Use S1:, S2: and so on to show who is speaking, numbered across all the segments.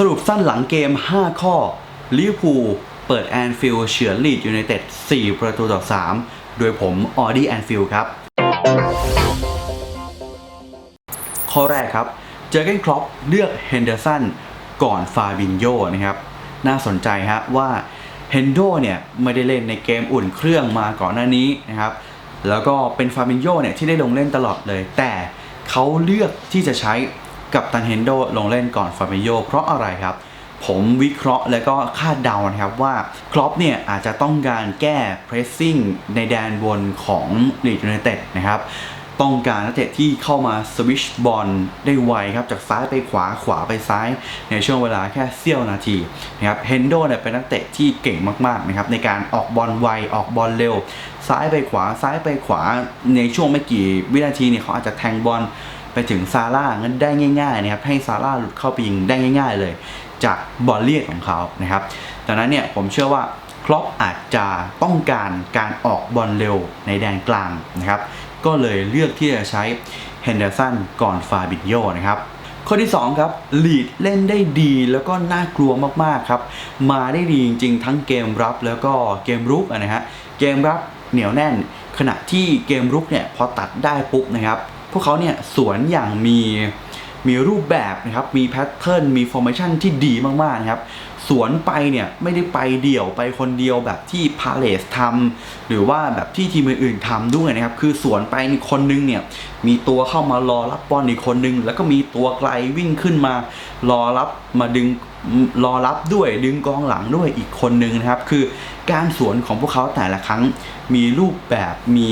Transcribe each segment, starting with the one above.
S1: สรุปสั้นหลังเกม 5 ข้อลิเวอร์พูลเปิดแอนฟิลด์เฉือนลีดยูไนเต็ด 4 ประตูต่อ 3 โดยผมออดี้แอนฟิลด์ครับ ข้อแรกครับ เจอเกนครอปเลือกเฮนเดอร์สันก่อนฟาบินโยนะครับ น่าสนใจฮะว่าเฮนโดเนี่ยไม่ได้เล่นในเกมอุ่นเครื่องมาก่อนหน้านี้นะครับ แล้วก็เป็นฟาบินโยเนี่ยที่ได้ลงเล่นตลอดเลย แต่เขาเลือกที่จะใช้ กับตันเฮนโดลงเล่นก่อนฟาบินโยเพราะอะไรครับ ผมวิเคราะห์แล้วก็คาดเดานะครับว่าครอปเนี่ยอาจจะต้องการแก้ pressing ในแดนบนของลีดยูไนเต็ดนะครับต้องการนักเตะที่เข้ามาสวิชบอลได้ไวครับจากซ้ายไปขวาขวาไปซ้าย ในช่วงเวลาแค่เสี้ยวนาทีนะครับเฮนโดเนี่ยเป็นนักเตะที่เก่งมากๆนะครับในการออกบอลไวออกบอลเร็ว ซ้ายไปขวาซ้ายไปขวาในช่วงไม่กี่วินาทีเนี่ยเขาอาจจะแทงบอล ไปถึงซาร่างั้นได้ง่ายๆนะครับให้ซาร่าหลุดเข้าไปยิงได้ง่าย ๆ เลย จากบอลเลียดของเขานะครับดังนั้นเนี่ยผมเชื่อว่าครอปอาจจะต้องการการออกบอลเร็วในแดนกลางนะครับ ก็เลยเลือกที่จะใช้เฮนเดอร์สันก่อนฟาบิโยนะครับข้อที่2ครับลีดเล่นได้ดีแล้วก็น่ากลัวมากๆครับ มาได้ดีจริงๆ ทั้งเกมรับแล้วก็เกมรุกนะฮะเกมรับเหนียวแน่น ขณะที่เกมรุกเนี่ยพอตัดได้ปุ๊บนะครับ พวกเขาเนี่ยสวนอย่างมีมีรูปแบบนะครับมีแพทเทิร์นมีฟอร์เมชันที่ดีมากๆนะครับสวนไปเนี่ยไม่ได้ไปเดี่ยวไปคนเดียวแบบที่พาเลสทำหรือว่าแบบที่ทีมอื่นๆทำด้วยนะครับ คือสวนไปนี่คนนึงเนี่ยมีตัวเข้ามารอรับบอลอีกคนนึง แล้วก็มีตัวไกลวิ่งขึ้นมารอรับมาดึงรอรับด้วยดึงกองหลังด้วยอีกคนนึงนะครับ คือการสวนของพวกเขาแต่ละครั้งมีรูปแบบมี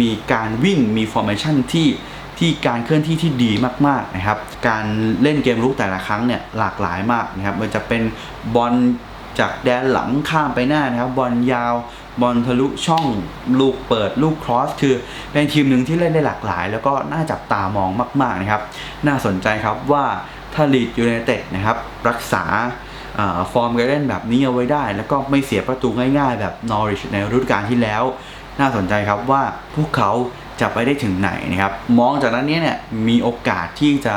S1: มีการวิ่งมีฟอร์เมชันที่ ที่การเคลื่อนที่ที่ดีมากๆนะครับ การเล่นเกมลุกแต่ละครั้งเนี่ยหลากหลายมากนะครับมันจะเป็นบอลจากแดนหลังข้ามไปหน้านะครับบอลยาวบอลทะลุช่องลูกเปิดลูกครอส คือเป็นทีมหนึ่งที่เล่นได้หลากหลาย แล้วก็น่าจับตามองมาก ๆนะครับ น่าสนใจครับว่าถ้าลีดยูไนเต็ดนะครับรักษาอาฟอร์มการเล่นแบบนี้เอาไว้ได้ แล้วก็ไม่เสียประตูง่ายๆ แบบนอริชในฤดูกาลที่แล้ว น่าสนใจครับว่าพวกเขา จะไปได้ถึงไหนนะครับ มองจากนั้นเนี้เนี่ยมีโอกาสที่จะ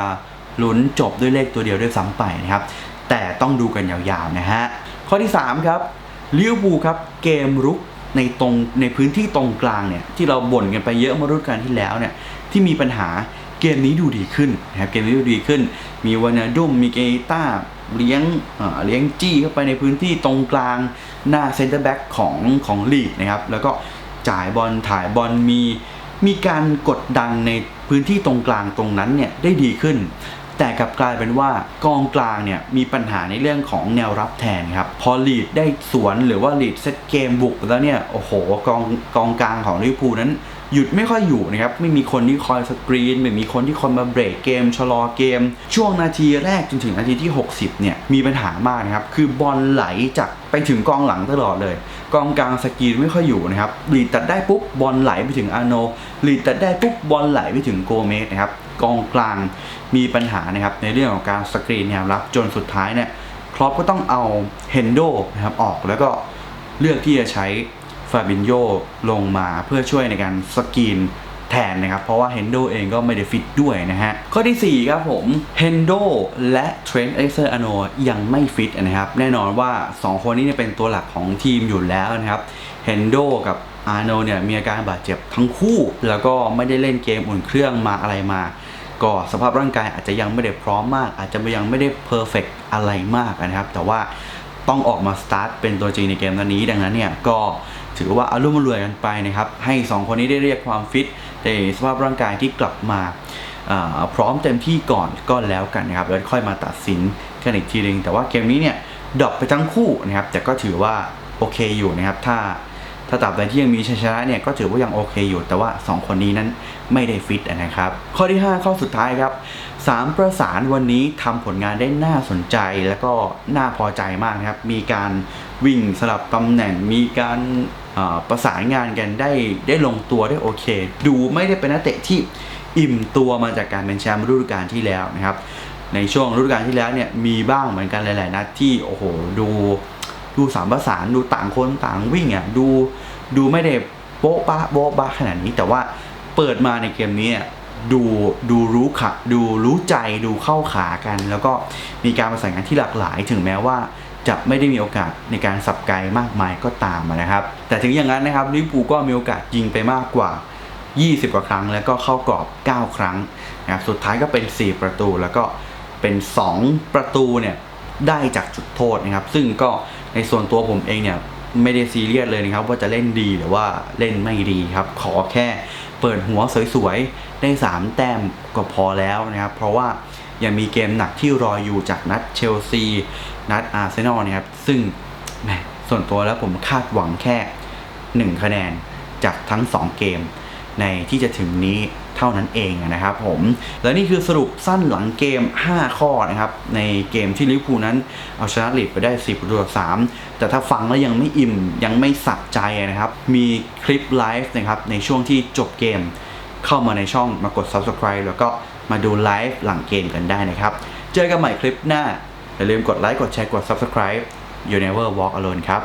S1: ลุ้นจบด้วยเลขตัวเดียวด้วยซ้ำไปนะครับ แต่ต้องดูกันยาวๆนะฮะ ข้อที่ 3 ครับลิเวอร์พูลครับเกมรุกในตรงในพื้นที่ตรงกลางเนี่ยที่เราบ่นกันไปเยอะเมาฤดูกาลที่แล้วเนี่ยที่มีปัญหาเกมนี้ดูดีขึ้นนะครับเกมนี้ดูดีขึ้น มีวานาดุมมีเกต้าเลี้ยงเอ่อเลี้ยงจี้เข้าไปในพื้นที่ตรงกลางหน้าเซนเตอร์แบ็กของของลีกนะครับแล้วก็จ่ายบอลถ่ายบอลมี มีการกดดันในพื้นที่ตรงกลางตรงนั้นเนี่ยได้ดีขึ้น แต่กลับกลายเป็นว่ากองกลางเนี่ยมีปัญหาในเรื่องของแนวรับแทนครับ พอลีดได้สวนหรือว่าลีดเซตเกมบุกแล้วเนี่ยโอ้โหกองกองกลางของลิเวอร์พูลนั้น หยุดไม่ค่อยอยู่นะครับ ไม่มีคนที่คอยสกรีน ไม่มีคนที่คอยมาเบรกเกมชะลอเกม ช่วงนาทีแรกจนถึงนาทีที่ 60 เนี่ย มีปัญหามากนะครับ คือบอลไหลจากไปถึงกองหลังตลอดเลย กองกลางสกรีนไม่ค่อยอยู่นะครับลีดตัดได้ปุ๊บบอลไหลไปถึงอาโนลีดตัดได้ปุ๊บบอลไหลไปถึงโกเมสนะครับกองกลางมีปัญหานะครับในเรื่องของการสกรีนแนวรับจนสุดท้ายเนี่ยครอปก็ต้องเอาเฮนโดนะครับออกแล้วก็เลือกที่จะใช้ ฟาบินโยลงมาเพื่อช่วยในการสกรีนแทนนะครับ เพราะว่าเฮนโดเองก็ไม่ได้ฟิตด้วยนะฮะ ข้อที่ 4 ครับผมเฮนโดและเทรนต์เอ็กเซอร์อโนยังไม่ฟิตนะครับ แน่นอนว่า 2 คนนี้เนี่ยเป็นตัวหลักของทีมอยู่แล้วนะครับเฮนโดกับอาโนเนี่ยมีอาการบาดเจ็บทั้งคู่ แล้วก็ไม่ได้เล่นเกมอุ่นเครื่องมาอะไรมา ก็สภาพร่างกายอาจจะยังไม่ได้พร้อมมาก อาจจะยังไม่ได้เพอร์เฟกอะไรมากนะครับ แต่ว่า ต้องออกมาสตาร์ทเป็นตัวจริงในเกมตอนนี้ดังนั้นเนี่ยก็ถือว่าอารุ่มรวยกันไปนะครับ ให้ 2 คนนี้ได้เรียกความฟิตในสภาพร่างกายที่กลับมาพร้อมเต็มที่ก่อนก็แล้วกันนะครับแล้วค่อยมาตัดสินกันอีกทีนึง แต่ว่าเกมนี้เนี่ยดรอปไปทั้งคู่นะครับ แต่ก็ถือว่าโอเคอยู่นะครับ ถ้าถ้าตราบใดที่ยังมีชัยชนะเนี่ยก็ถือว่ายังโอเคอยู่ แต่ว่า 2 คนนี้นั้นไม่ได้ฟิตนะครับ ข้อที่ 5 ข้อสุดท้ายครับ 3 ประสานวันนี้ทำผลงานได้น่าสนใจแล้วก็น่าพอใจมากนะครับ มีการวิ่งสลับตำแหน่ง มีการประสานงานกันได้ได้ลงตัวได้โอเค ดูไม่ได้เป็นนักเตะที่อิ่มตัวมาจากการเป็นแชมป์ฤดูกาลที่แล้วนะครับ ในช่วงฤดูกาลที่แล้วเนี่ยมีบ้างเหมือนกันหลาย ๆ นัดที่โอ้โหดูดูสามประสานดูต่างคนต่างวิ่งอะดูดูไม่ได้โบ๊ะบ้าโบ๊ะบ้าขนาดนี้แต่ว่าเปิดมาในเกมนี้ ดูดูรู้ขะดูรู้ใจดูเข้าขากัน แล้วก็มีการประสานงานที่หลากหลาย ถึงแม้ว่าจะไม่ได้มีโอกาสในการสับไกลมากมายก็ตามนะครับ แต่ถึงอย่างนั้นนะครับลิเวอร์พูลก็มีโอกาสยิงไปมากกว่า 20 กว่าครั้ง แล้วก็เข้ากรอบ 9 ครั้งนะครับสุดท้ายก็เป็น 4 ประตูแล้วก็เป็น 2 ประตูเนี่ยได้จากจุดโทษนะครับ ซึ่งก็ในส่วนตัวผมเองเนี่ยไม่ได้ซีเรียสเลยนะครับ ว่าจะเล่นดีหรือว่าเล่นไม่ดีครับ ขอแค่ เปิดหัวสวยๆ ได้ 3 แต้มก็พอแล้วนะครับ เพราะว่ายังมีเกมหนักที่รออยู่จากนัดเชลซี นัดอาร์เซนอลนะครับ ซึ่งส่วนตัวแล้วผมคาดหวังแค่ 1 คะแนนจากทั้ง 2 เกมในที่จะถึงนี้ ท่านั้นเองนะครับผม และนี่คือสรุปสั้นหลังเกม 5 ข้อนะครับ ในเกมที่ลิเวอร์พูลนั้น เอาชนะลีดไปได้ 10ประตูต่อ3แต่ถ้าฟังแล้วยังไม่อิ่มยังไม่สะใจนะครับ มีคลิปไลฟ์นะครับในช่วงที่จบเกม เข้ามาในช่องมากด subscribe แล้วก็มาดูไลฟ์หลังเกมกันได้นะครับ เจอกันใหม่คลิปหน้า อย่าลืมกดไลค์กดแชร์กด subscribe you never walk alone ครับ